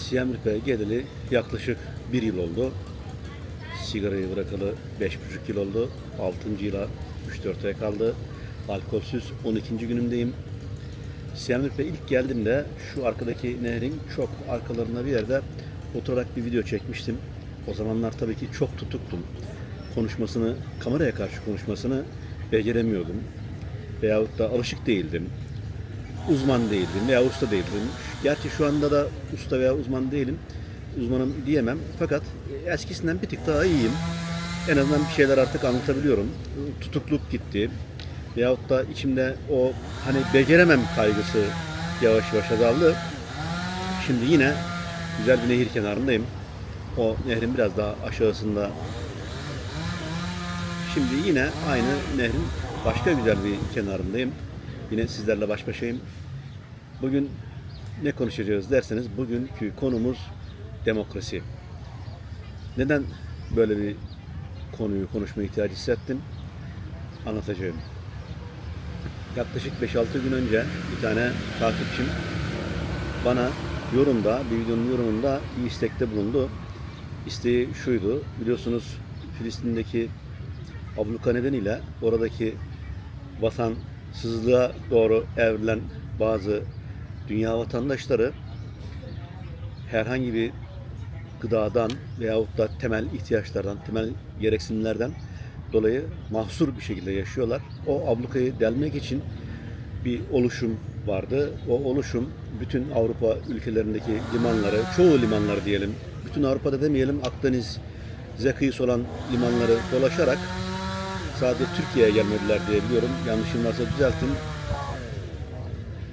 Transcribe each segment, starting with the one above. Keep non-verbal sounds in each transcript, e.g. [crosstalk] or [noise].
Siyemrip'e geleli yaklaşık bir yıl oldu. Sigarayı bırakalı 5,5 yıl oldu. 6. yıla 3-4 ay kaldı. Alkolsüz 12. günümdeyim. Siyemrip'e ilk geldiğimde şu arkadaki nehrin çok arkalarında bir yerde oturarak bir video çekmiştim. O zamanlar tabii ki çok tutuktum. Konuşmasını, kameraya karşı konuşmasını beceremiyordum. Veyahut da alışık değildim uzman değildim veya usta değildim. Gerçi şu anda da usta veya uzman değilim. Uzmanım diyemem. Fakat eskisinden bir tık daha iyiyim. En azından bir şeyler artık anlatabiliyorum. Tutukluk gitti. Veyahut da içimde o hani beceremem kaygısı yavaş yavaş azaldı. Şimdi yine güzel bir nehir kenarındayım. O nehrin biraz daha aşağısında. Şimdi yine aynı nehrin başka güzel bir kenarındayım. Yine sizlerle baş başayım. Bugün ne konuşacağız derseniz bugünkü konumuz demokrasi. Neden böyle bir konuyu konuşma ihtiyacı hissettim? Anlatacağım. Yaklaşık 5-6 gün önce bir tane takipçim bana yorumda, bir videonun yorumunda bir istekte bulundu. İsteği şuydu, biliyorsunuz Filistin'deki abluka nedeniyle oradaki vatansızlığa doğru evrilen bazı dünya vatandaşları herhangi bir gıdadan veyahut da temel ihtiyaçlardan, temel gereksinimlerden dolayı mahsur bir şekilde yaşıyorlar. O ablukayı delmek için bir oluşum vardı. O oluşum bütün Avrupa ülkelerindeki limanları, çoğu limanları diyelim, bütün Avrupa'da demeyelim Akdeniz'e kıyısı olan limanları dolaşarak sadece Türkiye'ye gelmediler diye biliyorum. Yanlışım varsa düzeltin.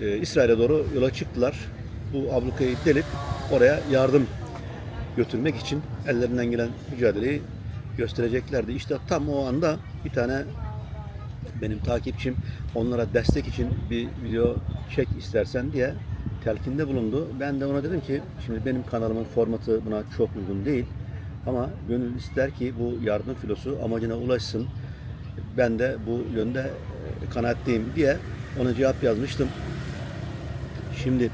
Ee, İsrail'e doğru yola çıktılar. Bu ablukayı delip oraya yardım götürmek için ellerinden gelen mücadeleyi göstereceklerdi. İşte tam o anda bir tane benim takipçim onlara destek için bir video çek istersen diye telkinde bulundu. Ben de ona dedim ki şimdi benim kanalımın formatı buna çok uygun değil. Ama gönül ister ki bu yardım filosu amacına ulaşsın. Ben de bu yönde e, kanaatliyim diye ona cevap yazmıştım. Şimdi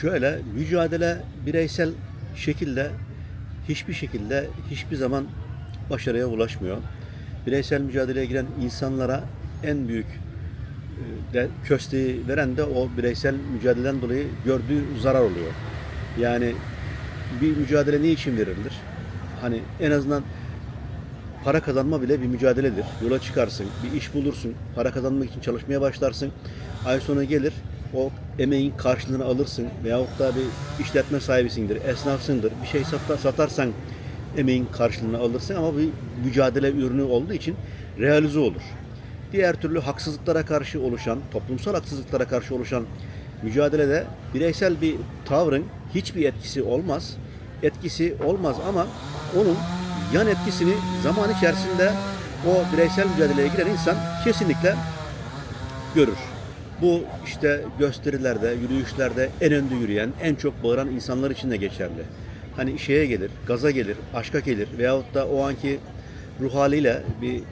şöyle mücadele bireysel şekilde hiçbir şekilde hiçbir zaman başarıya ulaşmıyor. Bireysel mücadeleye giren insanlara en büyük e, de kösteği veren de o bireysel mücadeleden dolayı gördüğü zarar oluyor. Yani bir mücadele ne için verilir? Hani en azından para kazanma bile bir mücadeledir. Yola çıkarsın, bir iş bulursun, para kazanmak için çalışmaya başlarsın. Ay sonu gelir, o emeğin karşılığını alırsın veyahut da bir işletme sahibisindir, esnafsındır. Bir şey satar, satarsan emeğin karşılığını alırsın ama bir mücadele ürünü olduğu için realize olur. Diğer türlü haksızlıklara karşı oluşan, toplumsal haksızlıklara karşı oluşan mücadelede bireysel bir tavrın hiçbir etkisi olmaz. Etkisi olmaz ama onun yan etkisini zaman içerisinde o bireysel mücadeleye giren insan kesinlikle görür. Bu işte gösterilerde, yürüyüşlerde en önde yürüyen, en çok bağıran insanlar için de geçerli. Hani şeye gelir, gaza gelir, aşka gelir veyahut da o anki ruh haliyle bir e,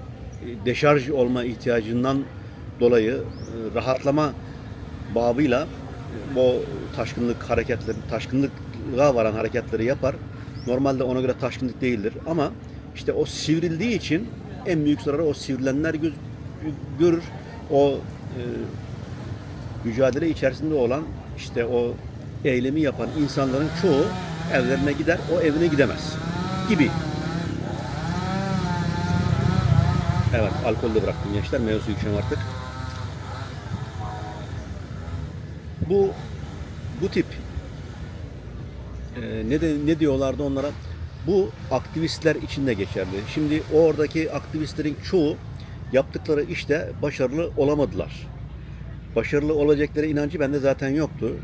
deşarj olma ihtiyacından dolayı e, rahatlama babıyla e, o taşkınlık hareketleri, taşkınlığa varan hareketleri yapar. Normalde ona göre taşkınlık değildir ama işte o sivrildiği için en büyük zararı o sivrilenler göz, görür. O e, mücadele içerisinde olan işte o eylemi yapan insanların çoğu evlerine gider, o evine gidemez gibi. Evet, alkol de bıraktım gençler. Meyve suyu artık. Bu bu tip ne de ne diyorlardı onlara? Bu aktivistler için de geçerli. Şimdi oradaki aktivistlerin çoğu yaptıkları işte başarılı olamadılar. Başarılı olacakları inancı bende zaten yoktu.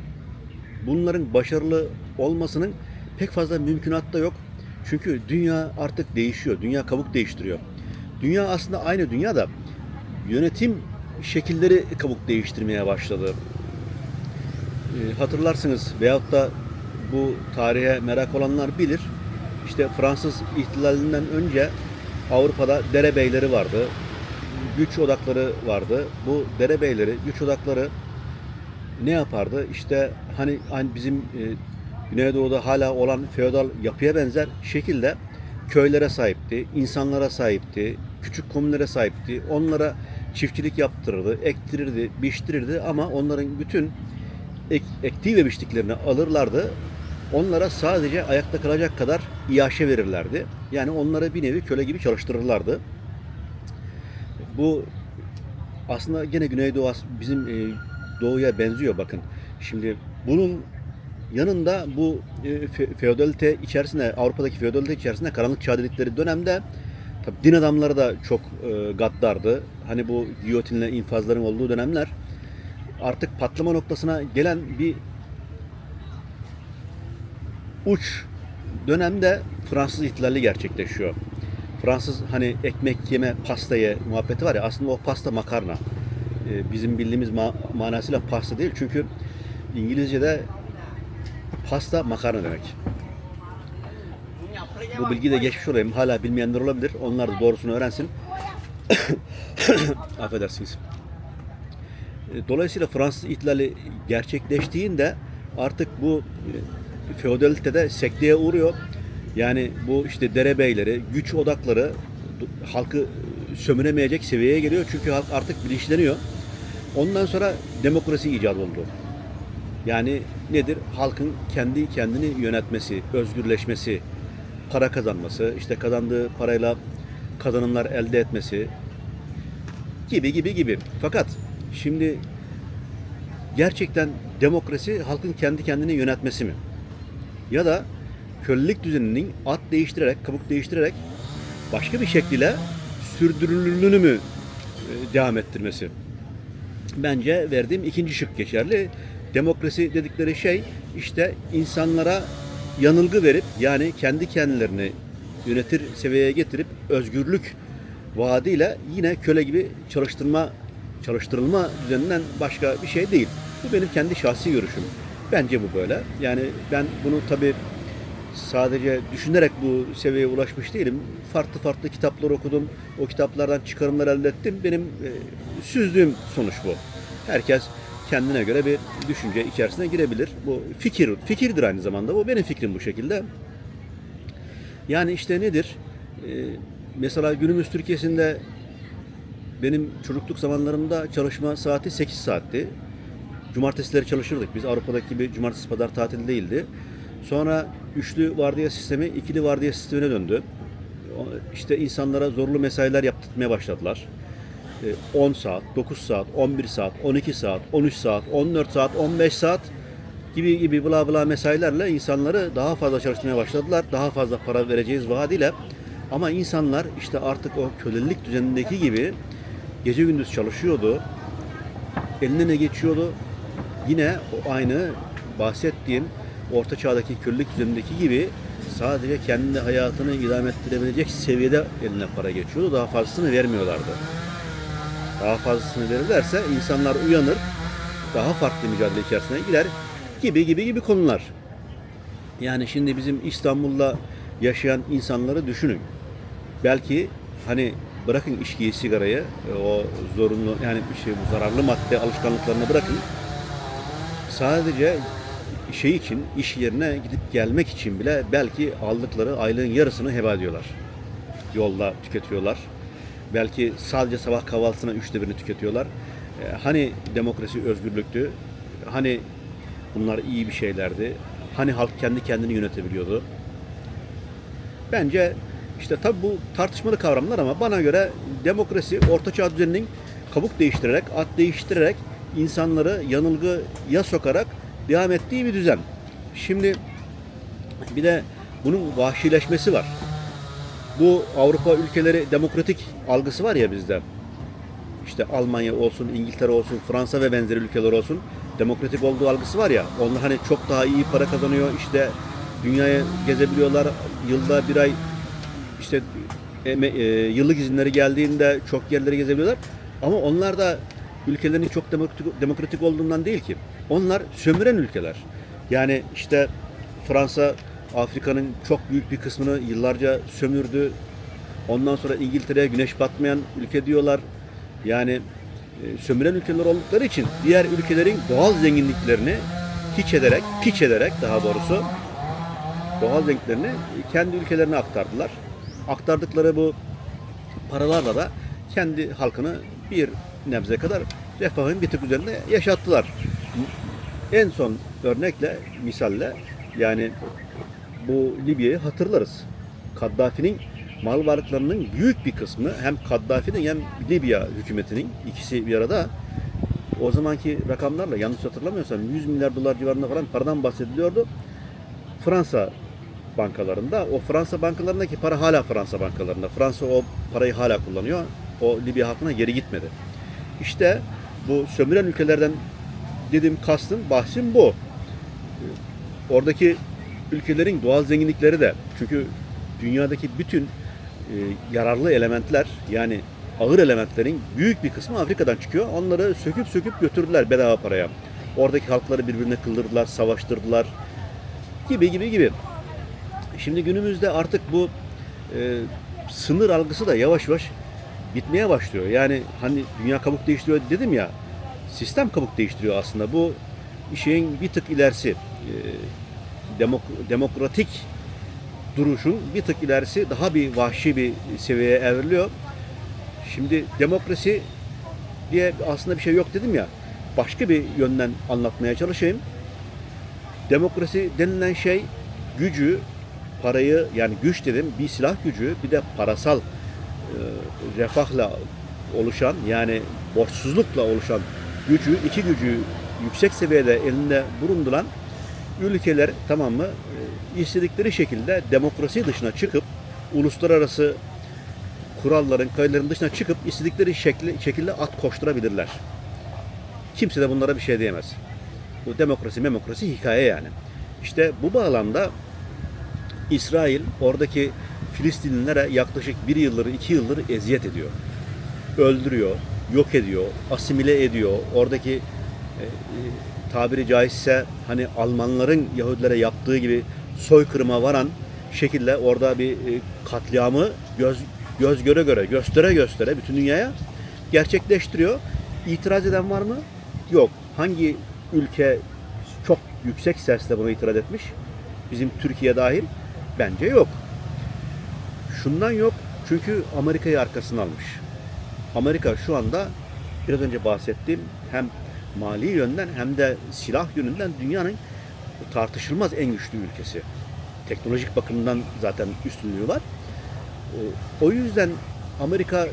Bunların başarılı olmasının pek fazla mümkünatı da yok. Çünkü dünya artık değişiyor. Dünya kabuk değiştiriyor. Dünya aslında aynı dünya da yönetim şekilleri kabuk değiştirmeye başladı. E, hatırlarsınız veyahut da bu tarihe merak olanlar bilir. İşte Fransız ihtilalinden önce Avrupa'da derebeyleri vardı. Güç odakları vardı. Bu derebeyleri, güç odakları ne yapardı? İşte hani, hani bizim e, Güneydoğu'da hala olan feodal yapıya benzer şekilde köylere sahipti, insanlara sahipti, küçük komünlere sahipti. Onlara çiftçilik yaptırırdı, ektirirdi, biçtirirdi ama onların bütün ek, ektiği ve biçtiklerini alırlardı. Onlara sadece ayakta kalacak kadar iaşe verirlerdi. Yani onları bir nevi köle gibi çalıştırırlardı. Bu aslında gene Güneydoğu bizim e, doğuya benziyor bakın. Şimdi bunun yanında bu e, fe- feodalite içerisinde Avrupa'daki feodalite içerisinde karanlık çağ dedikleri dönemde tabii din adamları da çok e, gaddardı. Hani bu giyotinle infazların olduğu dönemler artık patlama noktasına gelen bir uç dönemde Fransız ihtilali gerçekleşiyor. Fransız hani ekmek yeme pasta ye muhabbeti var ya aslında o pasta makarna. Ee, bizim bildiğimiz ma- manasıyla pasta değil çünkü İngilizce'de pasta makarna demek. Bu bilgiyi de geçmiş olayım. Hala bilmeyenler olabilir. Onlar da doğrusunu öğrensin. [coughs] Affedersiniz. E, Dolayısıyla Fransız ihtilali gerçekleştiğinde artık bu e, feodalitede sekteye uğruyor. Yani bu işte derebeyleri, güç odakları halkı e, sömüremeyecek seviyeye geliyor. Çünkü halk artık bilinçleniyor. Ondan sonra demokrasi icat oldu. Yani nedir? Halkın kendi kendini yönetmesi, özgürleşmesi, para kazanması, işte kazandığı parayla kazanımlar elde etmesi gibi gibi gibi. Fakat şimdi gerçekten demokrasi halkın kendi kendini yönetmesi mi? Ya da kölelik düzeninin at değiştirerek, kabuk değiştirerek başka bir şekliyle sürdürülürlüğünü mü e, devam ettirmesi? Bence verdiğim ikinci şık geçerli. Demokrasi dedikleri şey işte insanlara yanılgı verip yani kendi kendilerini yönetir seviyeye getirip özgürlük vaadiyle yine köle gibi çalıştırma çalıştırılma düzeninden başka bir şey değil. Bu benim kendi şahsi görüşüm. Bence bu böyle. Yani ben bunu tabii sadece düşünerek bu seviyeye ulaşmış değilim. Farklı farklı kitaplar okudum. O kitaplardan çıkarımlar elde ettim. Benim e, süzdüğüm sonuç bu. Herkes kendine göre bir düşünce içerisine girebilir. Bu fikir fikirdir aynı zamanda. Bu benim fikrim bu şekilde. Yani işte nedir? Ee, mesela günümüz Türkiye'sinde benim çocukluk zamanlarımda çalışma saati 8 saatti. Cumartesileri çalışırdık. Biz Avrupa'daki gibi cumartesi pazar tatil değildi. Sonra üçlü vardiya sistemi ikili vardiya sistemine döndü. İşte insanlara zorlu mesailer yaptırmaya başladılar. Ee, 10 saat, 9 saat, 11 saat, 12 saat, 13 saat, 14 saat, 15 saat gibi gibi bla bla mesailerle insanları daha fazla çalıştırmaya başladılar. Daha fazla para vereceğiz vaadiyle. Ama insanlar işte artık o kölelik düzenindeki gibi gece gündüz çalışıyordu. Eline ne geçiyordu? Yine o aynı bahsettiğim orta çağdaki kölelik düzenindeki gibi sadece kendi hayatını idame ettirebilecek seviyede eline para geçiyordu. Daha fazlasını vermiyorlardı. Daha fazlasını verirlerse insanlar uyanır, daha farklı mücadele içerisine girer gibi gibi gibi konular. Yani şimdi bizim İstanbul'da yaşayan insanları düşünün. Belki hani bırakın içkiyi, sigarayı, e, o zorunlu yani bir şey bu zararlı madde alışkanlıklarını bırakın. Sadece şey için, iş yerine gidip gelmek için bile belki aldıkları aylığın yarısını heba ediyorlar. Yolda tüketiyorlar. Belki sadece sabah kahvaltısına üçte birini tüketiyorlar. E, Hani demokrasi özgürlüktü? Hani bunlar iyi bir şeylerdi? Hani halk kendi kendini yönetebiliyordu? Bence işte tabi bu tartışmalı kavramlar ama bana göre demokrasi ortaçağ düzeninin kabuk değiştirerek, at değiştirerek insanları yanılgıya sokarak devam ettiği bir düzen. Şimdi bir de bunun vahşileşmesi var. Bu Avrupa ülkeleri demokratik algısı var ya bizde. İşte Almanya olsun, İngiltere olsun, Fransa ve benzeri ülkeler olsun demokratik olduğu algısı var ya. Onlar hani çok daha iyi para kazanıyor. işte dünyaya gezebiliyorlar. Yılda bir ay işte eme- e, yıllık izinleri geldiğinde çok yerleri gezebiliyorlar. Ama onlar da ülkelerinin çok demokratik, demokratik olduğundan değil ki. Onlar sömüren ülkeler. Yani işte Fransa Afrika'nın çok büyük bir kısmını yıllarca sömürdü. Ondan sonra İngiltere'ye güneş batmayan ülke diyorlar. Yani e, sömüren ülkeler oldukları için diğer ülkelerin doğal zenginliklerini hiç ederek, piç ederek daha doğrusu doğal zenginliklerini kendi ülkelerine aktardılar. Aktardıkları bu paralarla da kendi halkını bir nebze kadar refahın bir tık üzerinde yaşattılar. En son örnekle, misalle yani bu Libya'yı hatırlarız. Kaddafi'nin mal varlıklarının büyük bir kısmı hem Kaddafi'nin hem Libya hükümetinin ikisi bir arada o zamanki rakamlarla yanlış hatırlamıyorsam 100 milyar dolar civarında falan paradan bahsediliyordu. Fransa bankalarında. O Fransa bankalarındaki para hala Fransa bankalarında. Fransa o parayı hala kullanıyor. O Libya halkına geri gitmedi. İşte bu sömüren ülkelerden dedim kastım bahsim bu. Oradaki ülkelerin doğal zenginlikleri de çünkü dünyadaki bütün e, yararlı elementler yani ağır elementlerin büyük bir kısmı Afrika'dan çıkıyor. Onları söküp söküp götürdüler bedava paraya. Oradaki halkları birbirine kıldırdılar, savaştırdılar gibi gibi gibi. Şimdi günümüzde artık bu e, sınır algısı da yavaş yavaş bitmeye başlıyor. Yani hani dünya kabuk değiştiriyor dedim ya, sistem kabuk değiştiriyor aslında. Bu şeyin bir tık ilerisi, e, demok- demokratik duruşun bir tık ilerisi daha bir vahşi bir seviyeye evriliyor. Şimdi demokrasi diye aslında bir şey yok dedim ya, başka bir yönden anlatmaya çalışayım. Demokrasi denilen şey gücü, parayı yani güç dedim bir silah gücü bir de parasal e, refahla oluşan yani borçsuzlukla oluşan gücü iki gücü yüksek seviyede elinde bulunduran ülkeler tamam mı e, istedikleri şekilde demokrasi dışına çıkıp uluslararası kuralların, kayıtların dışına çıkıp istedikleri şekli, şekilde at koşturabilirler. Kimse de bunlara bir şey diyemez. Bu demokrasi, memokrasi hikaye yani. İşte bu bağlamda İsrail oradaki Filistinlilere yaklaşık bir yıldır, iki yıldır eziyet ediyor. Öldürüyor, yok ediyor, asimile ediyor. Oradaki e, e, tabiri caizse hani Almanların Yahudilere yaptığı gibi soykırıma varan şekilde orada bir e, katliamı göz göz göre göre, göstere göstere bütün dünyaya gerçekleştiriyor. İtiraz eden var mı? Yok. Hangi ülke çok yüksek sesle buna itiraz etmiş? Bizim Türkiye dahil. Bence yok. Şundan yok. Çünkü Amerika'yı arkasına almış. Amerika şu anda biraz önce bahsettiğim hem mali yönden hem de silah yönünden dünyanın tartışılmaz en güçlü ülkesi. Teknolojik bakımdan zaten üstünlüğü var. O yüzden Amerika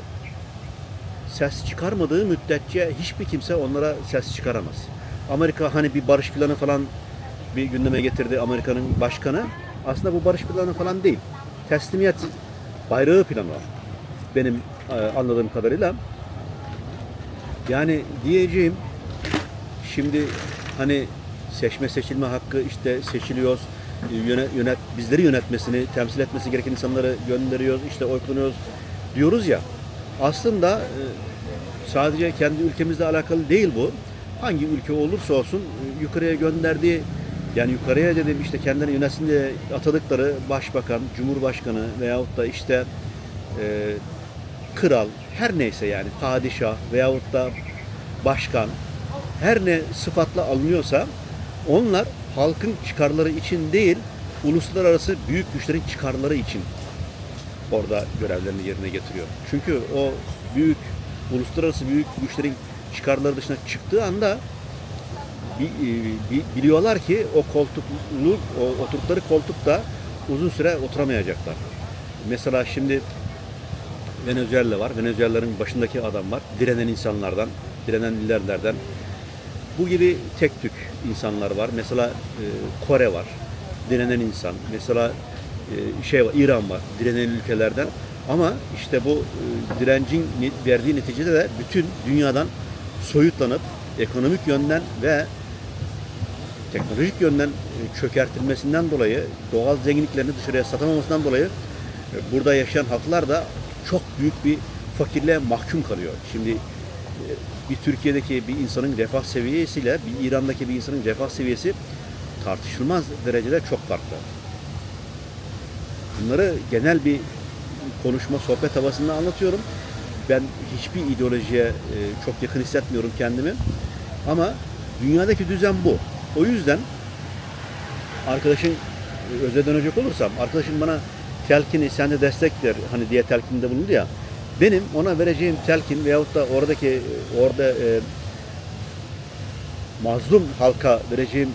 ses çıkarmadığı müddetçe hiçbir kimse onlara ses çıkaramaz. Amerika hani bir barış planı falan bir gündeme getirdi Amerika'nın başkanı. Aslında bu barış planı falan değil. Teslimiyet bayrağı planı var. Benim e, anladığım kadarıyla. Yani diyeceğim şimdi hani seçme seçilme hakkı işte seçiliyoruz. Yönet, yönet, bizleri yönetmesini, temsil etmesi gereken insanları gönderiyoruz, işte oy kullanıyoruz diyoruz ya. Aslında e, sadece kendi ülkemizle alakalı değil bu. Hangi ülke olursa olsun e, yukarıya gönderdiği yani yukarıya dedim işte kendilerini yönetsin diye atadıkları başbakan, cumhurbaşkanı veyahut da işte e, kral her neyse yani padişah veyahut da başkan her ne sıfatla alınıyorsa onlar halkın çıkarları için değil uluslararası büyük güçlerin çıkarları için orada görevlerini yerine getiriyor. Çünkü o büyük uluslararası büyük güçlerin çıkarları dışına çıktığı anda biliyorlar ki o koltukluk, o oturdukları koltukta uzun süre oturamayacaklar. Mesela şimdi Venezuela var. Venezuela'nın başındaki adam var. Direnen insanlardan, direnen liderlerden. Bu gibi tek tük insanlar var. Mesela e, Kore var. Direnen insan. Mesela e, şey var, İran var. Direnen ülkelerden. Ama işte bu e, direncin verdiği neticede de bütün dünyadan soyutlanıp ekonomik yönden ve teknolojik yönden e, çökertilmesinden dolayı, doğal zenginliklerini dışarıya satamamasından dolayı e, burada yaşayan halklar da çok büyük bir fakirliğe mahkum kalıyor. Şimdi e, bir Türkiye'deki bir insanın refah seviyesiyle bir İran'daki bir insanın refah seviyesi tartışılmaz derecede çok farklı. Bunları genel bir konuşma, sohbet havasında anlatıyorum. ben hiçbir ideolojiye çok yakın hissetmiyorum kendimi. Ama dünyadaki düzen bu. O yüzden arkadaşın e, özne dönecek olursam arkadaşım bana telkini sen de destek ver hani diye telkinde bulundu ya. Benim ona vereceğim telkin veyahut da oradaki orada e, mazlum halka vereceğim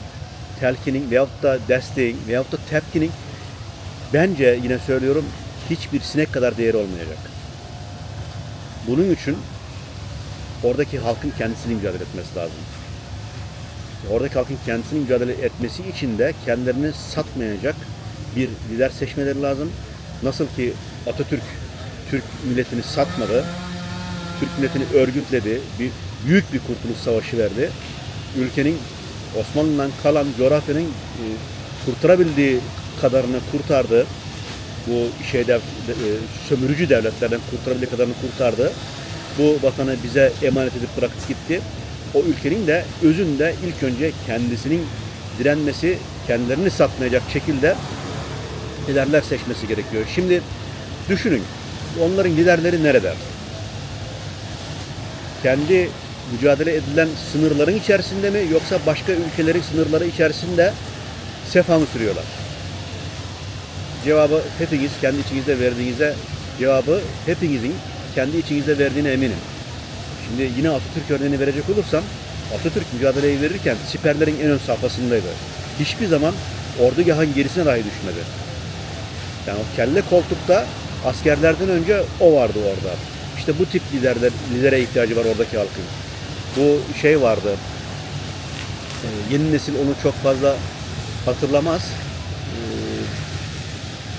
telkinin veyahut da desteğin veyahut da tepkinin bence yine söylüyorum hiçbir sinek kadar değeri olmayacak. Bunun için oradaki halkın kendisini mücadele etmesi lazım. Oradaki halkın kendisini mücadele etmesi için de kendilerini satmayacak bir lider seçmeleri lazım. Nasıl ki Atatürk Türk milletini satmadı, Türk milletini örgütledi, bir büyük bir kurtuluş savaşı verdi. Ülkenin Osmanlı'dan kalan coğrafyanın e, kurtarabildiği kadarını kurtardı. Bu şeyde e, sömürücü devletlerden kurtarabildiği kadarını kurtardı. Bu vatanı bize emanet edip bırakıp gitti. O ülkenin de özünde ilk önce kendisinin direnmesi, kendilerini satmayacak şekilde liderler seçmesi gerekiyor. Şimdi düşünün, onların liderleri nerede? Kendi mücadele edilen sınırların içerisinde mi yoksa başka ülkelerin sınırları içerisinde sefa mı sürüyorlar? Cevabı hepiniz kendi içinizde verdiğinizde cevabı hepinizin kendi içinizde verdiğine eminim. Şimdi yine Atatürk örneğini verecek olursam Atatürk mücadeleyi verirken siperlerin en ön safhasındaydı. Hiçbir zaman ordugahın gerisine dahi düşmedi. Yani o kelle koltukta askerlerden önce o vardı orada. İşte bu tip liderler, lidere ihtiyacı var oradaki halkın. Bu şey vardı. e, yeni nesil onu çok fazla hatırlamaz.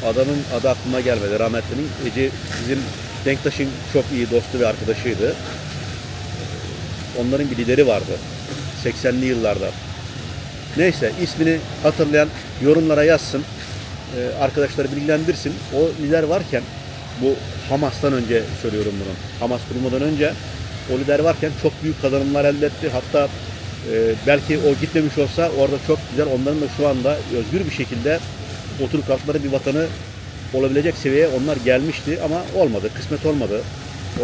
E, adamın adı aklıma gelmedi. Rahmetlinin Ece bizim Denktaş'ın çok iyi dostu ve arkadaşıydı. Onların bir lideri vardı. 80'li yıllarda. Neyse ismini hatırlayan yorumlara yazsın. Ee, arkadaşları bilgilendirsin. O lider varken bu Hamas'tan önce söylüyorum bunu. Hamas kurulmadan önce o lider varken çok büyük kazanımlar elde etti. Hatta e, belki o gitmemiş olsa orada çok güzel onların da şu anda özgür bir şekilde oturup kalkmaları bir vatanı olabilecek seviyeye onlar gelmişti ama olmadı. Kısmet olmadı.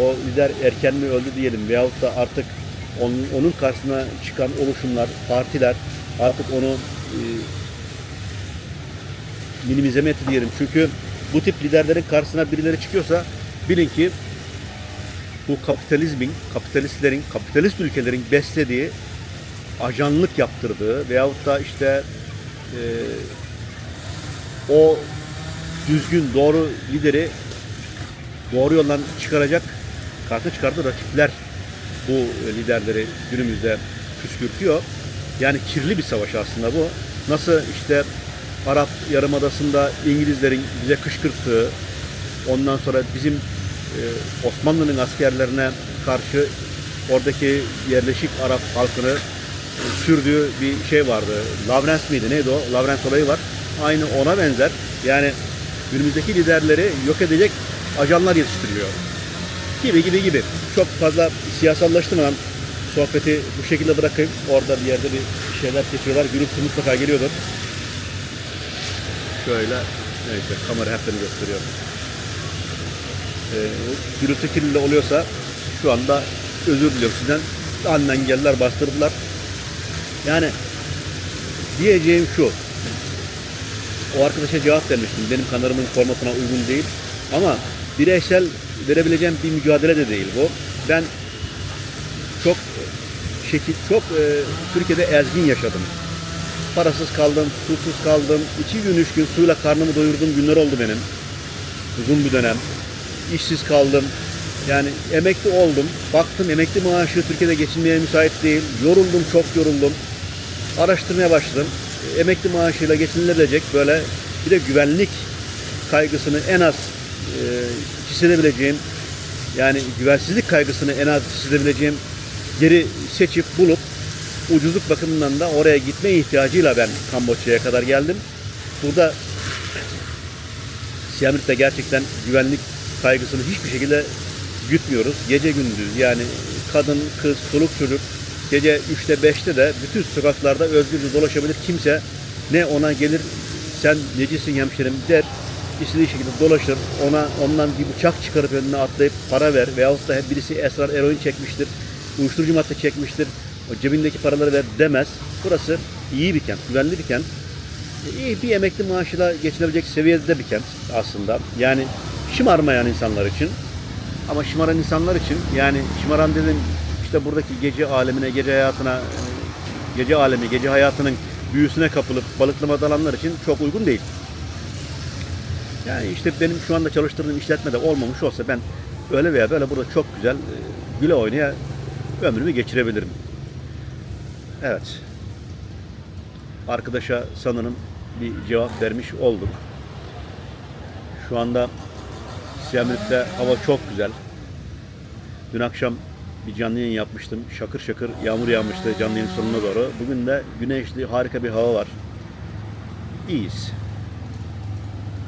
O lider erken mi öldü diyelim veyahut da artık onun, onun karşısına çıkan oluşumlar, partiler artık onu e, minimize mi etti diyelim. Çünkü bu tip liderlerin karşısına birileri çıkıyorsa bilin ki bu kapitalizmin, kapitalistlerin, kapitalist ülkelerin beslediği, ajanlık yaptırdığı veyahut da işte e, o düzgün, doğru lideri doğru yoldan çıkaracak, karşı çıkardığı rakipler bu liderleri günümüzde püskürtüyor. Yani kirli bir savaş aslında bu. Nasıl işte Arap Yarımadası'nda İngilizlerin bize kışkırttığı, ondan sonra bizim e, Osmanlı'nın askerlerine karşı oradaki yerleşik Arap halkını e, sürdüğü bir şey vardı. Lavrens miydi? Neydi o? Lavrens olayı var. Aynı ona benzer. Yani günümüzdeki liderleri yok edecek ajanlar yetiştiriyor. Gibi gibi gibi. Çok fazla siyasallaştırmadan sohbeti bu şekilde bırakayım. Orada bir yerde bir şeyler kesiyorlar. Gürültü mutlaka geliyordur. Şöyle neyse kamera hep beni gösteriyor. Ee, gürültü kirliliği oluyorsa şu anda özür diliyorum sizden. Aniden geldiler bastırdılar. Yani diyeceğim şu. O arkadaşa cevap vermiştim. Benim kanalımın formatına uygun değil. Ama bireysel verebileceğim bir mücadele de değil bu. Ben çok şekil çok e, Türkiye'de ezgin yaşadım. Parasız kaldım, susuz kaldım. iki gün, üç gün suyla karnımı doyurduğum günler oldu benim. Uzun bir dönem. İşsiz kaldım. Yani emekli oldum. Baktım emekli maaşı Türkiye'de geçinmeye müsait değil. Yoruldum, çok yoruldum. Araştırmaya başladım. Emekli maaşıyla geçinilebilecek böyle bir de güvenlik kaygısını en az e, hissedebileceğim yani güvensizlik kaygısını en az hissedebileceğim yeri seçip bulup ucuzluk bakımından da oraya gitme ihtiyacıyla ben Kamboçya'ya kadar geldim. Burada Reap'te gerçekten güvenlik kaygısını hiçbir şekilde gütmüyoruz. Gece gündüz yani kadın, kız, çoluk çocuk gece 3'te 5'te de bütün sokaklarda özgürce dolaşabilir. Kimse ne ona gelir sen necisin hemşerim der istediği şekilde dolaşır. Ona ondan bir bıçak çıkarıp önüne atlayıp para ver veyahut da birisi esrar eroin çekmiştir. Uyuşturucu madde çekmiştir. O cebindeki paraları ver demez. Burası iyi bir kent, güvenli bir kent. E, İyi bir emekli maaşıyla geçinebilecek seviyede bir kent aslında. Yani şımarmayan insanlar için. Ama şımaran insanlar için yani şımaran dedim işte buradaki gece alemine, gece hayatına, e, gece alemi, gece hayatının büyüsüne kapılıp balıklama dalanlar için çok uygun değil. Yani işte benim şu anda çalıştırdığım işletmede olmamış olsa ben öyle veya böyle burada çok güzel e, güle oynaya ömrümü geçirebilirim. Evet. Arkadaşa sanırım bir cevap vermiş olduk. Şu anda Siyamirlik'te hava çok güzel. Dün akşam bir canlı yayın yapmıştım. Şakır şakır yağmur yağmıştı canlı yayın sonuna doğru. Bugün de güneşli harika bir hava var. İyiyiz.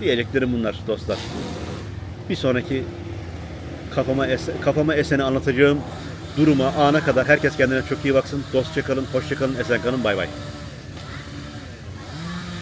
Diyeceklerim bunlar dostlar. Bir sonraki kafama es kafama eseni anlatacağım duruma ana kadar herkes kendine çok iyi baksın. Dostça kalın, hoşça kalın, esen kalın. Bay bay.